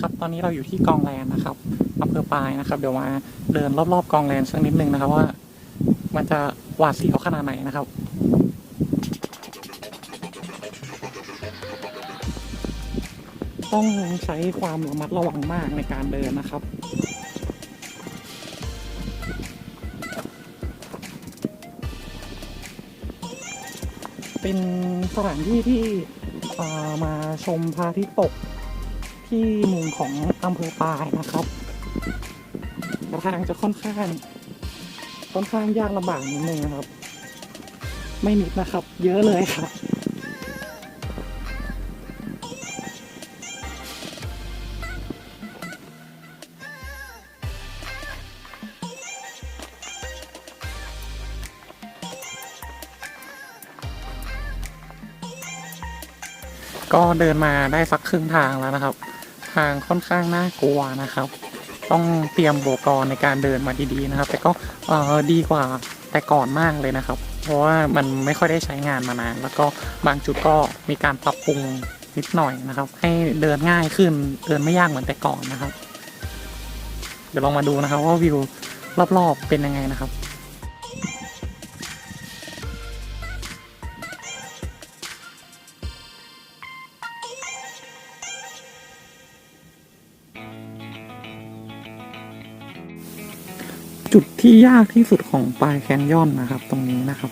ครับ ตอนนี้เราอยู่ที่กองแลนนะครับอำเภอปายนะครับ เดี๋ยวมาเดินรอบๆกองแลนสักนิดนึงนะครับว่า มันจะหวาดเสียวขนาดไหนนะครับต้องใช้ความระมัดระวังมากในการเดินนะครับ เป็นสถานที่ที่มาชมพระอาทิตย์ตก ที่หนึ่งของอำเภอปายนะครับทางจะค่อนข้าง ค่อนข้างยากลำบากนิดนึงนะครับ ไม่นิดนะครับ เยอะเลยครับ ก็เดินมาได้สักครึ่งทางแล้วนะครับ ทางค่อนข้างน่ากลัวนะครับ ต้องเตรียมอุปกรณ์ในการเดินมาดีๆนะครับ แต่ก็เออดีกว่าแต่ก่อนมากเลยนะครับ เพราะว่ามันไม่ค่อยได้ใช้งานมานาน แล้วก็บางจุดก็มีการปรับปรุงนิดหน่อยนะครับ ให้เดินง่ายขึ้นเดินไม่ยากเหมือนแต่ก่อนนะครับ เดี๋ยวลองมาดูนะครับว่าวิวรอบๆเป็นยังไงนะครับ จุดที่ยากที่สุดของปลายแคนยอนนะครับ ตรงนี้นะครับ